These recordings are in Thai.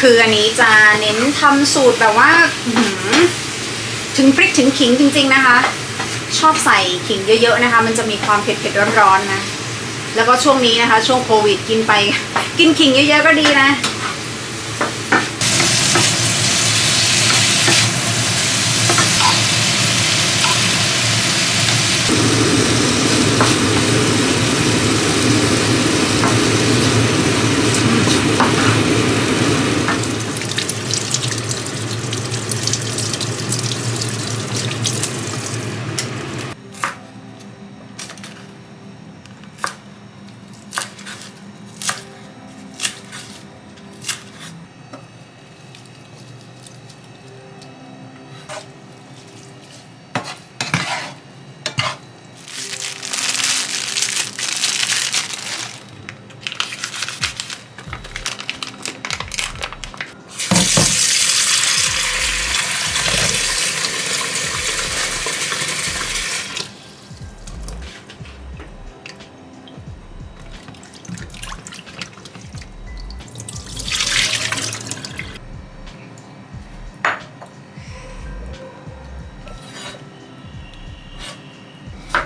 คืออันนี้จะเน้นทำสูตรแบบว่าถึงพริกถึงขิงจริง ๆนะคะ ชอบใส่ขิงเยอะๆนะคะ มันจะมีความเผ็ดๆร้อนๆนะ แล้วก็ช่วงนี้นะคะ ช่วงโควิดกินไป กินขิงเยอะๆก็ดีนะ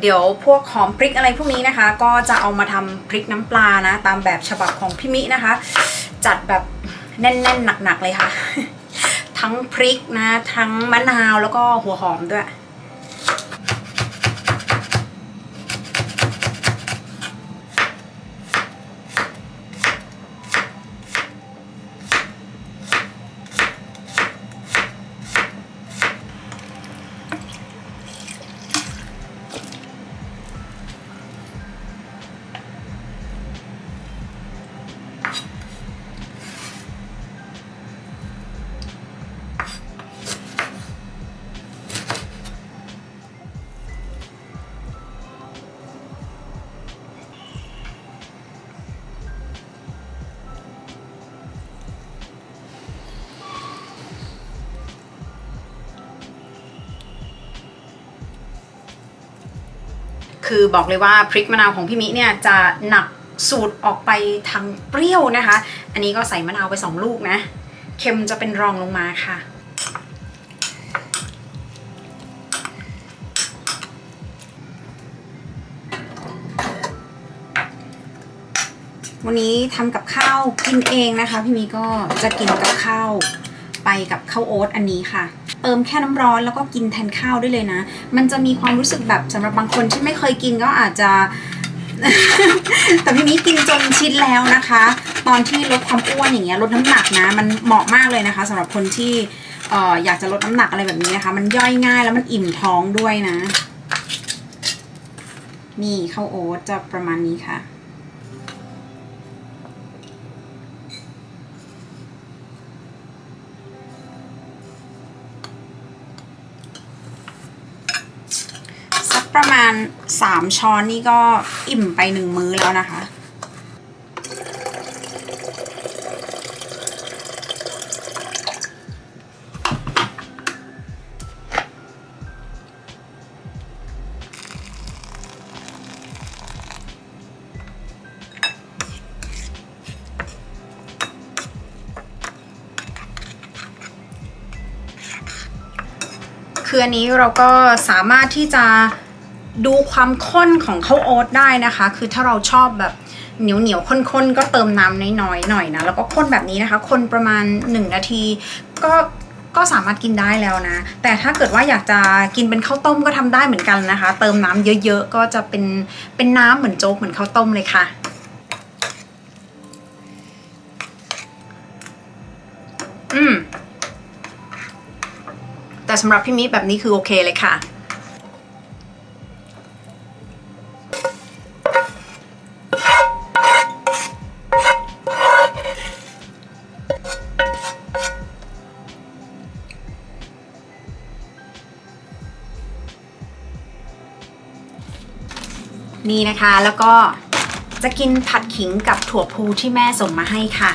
เดี๋ยวพวกหอมพริกอะไรพวกนี้นะคะ ก็จะเอามาทำพริกน้ำปลานะ ตามแบบฉบับของพี่มินะคะ จัดแบบแน่นๆหนักๆเลยค่ะ ทั้งพริกนะ ทั้งมะนาวแล้วก็หัวหอมด้วย คือบอกเลยว่าพริกมะนาวของพี่มิเนี่ยจะหนักสูตรออกไปทางเปรี้ยวนะคะ อันนี้ก็ใส่มะนาวไป 2 ลูกนะ เค็มจะเป็นรองลงมาค่ะ วันนี้ทำกับข้าวกินเองนะคะ พี่มีก็จะกินกับข้าวไปกับข้าวโอ๊ตอันนี้ค่ะ เติมแค่น้ำร้อนแล้วก็กินแทนข้าวได้เลยนะ มันจะมีความรู้สึกแบบสำหรับบางคนที่ไม่เคยกินก็อาจจะแต่พี่มีกินจนชินแล้วนะคะ ตอนที่ลดความอ้วนอย่างเงี้ยลดน้ำหนักนะ มันเหมาะมากเลยนะคะสำหรับคนที่เอ่ออยากจะลดน้ำหนักอะไรแบบนี้นะคะ มันย่อยง่ายแล้วมันอิ่มท้องด้วยนะ นี่ข้าวโอ๊ตจะประมาณนี้ค่ะ ประมาณ 3 ช้อนนี่ก็อิ่มไปหนึ่งมื้อแล้วนะคะ คืออันนี้เราก็สามารถที่จะ ดูความข้นของข้าวโอ๊ตได้นะคะ คือถ้าเราชอบแบบเหนียวเหนียวข้นๆ ก็เติมน้ำน้อยๆหน่อยนะ แล้วก็ข้นแบบนี้นะคะ คนประมาณ 1 นาทีก็ก็สามารถกินได้แล้วนะ แต่ถ้าเกิดว่าอยากจะกินเป็นข้าวต้มก็ทำได้เหมือนกันนะคะ เติมน้ำเยอะๆ ก็จะเป็นเป็นน้ำเหมือนโจ๊กเหมือนข้าวต้มเลยค่ะ อืม แต่สำหรับพี่มิแบบนี้คือโอเคเลยค่ะ นี่นะคะแล้วก็จะกินผัดขิงกับถั่วพูที่แม่ส่งมาให้ค่ะ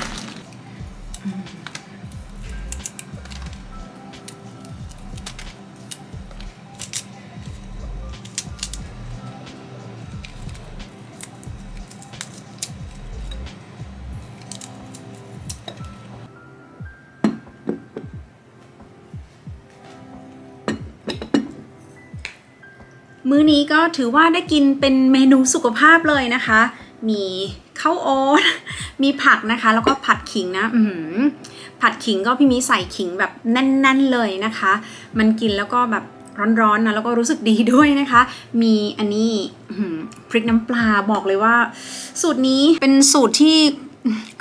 มื้อนี้ก็ถือว่าได้กินเป็นเมนูสุขภาพเลยนะคะ มีข้าวโอ๊ตมีผักนะคะ แล้วก็ผัดขิงนะอืผัดขิงก็พี่มีใส่ขิงแบบแน่น ๆเลยนะคะ มันกินแล้วก็แบบร้อนๆนะแล้วก็รู้สึกดีด้วยนะคะ มีอันนี้พริกน้ำปลาบอกเลยว่า สูตรนี้เป็นสูตรที่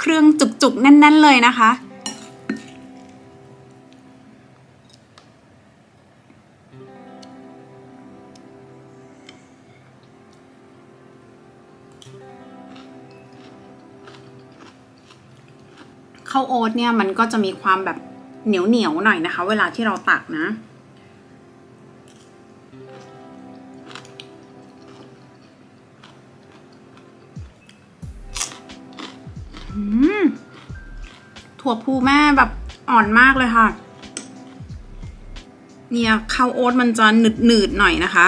เครื่องจุกๆแน่น ๆเลยนะคะ ข้าวโอ๊ตเนี่ยมันก็จะมีความแบบเหนียวเหนียวหน่อยนะคะ เวลาที่เราตักนะอืมถั่วพูแม่แบบอ่อนมากเลยค่ะ เนี่ยข้าวโอ๊ตมันจะหนืดๆหน่อยนะคะ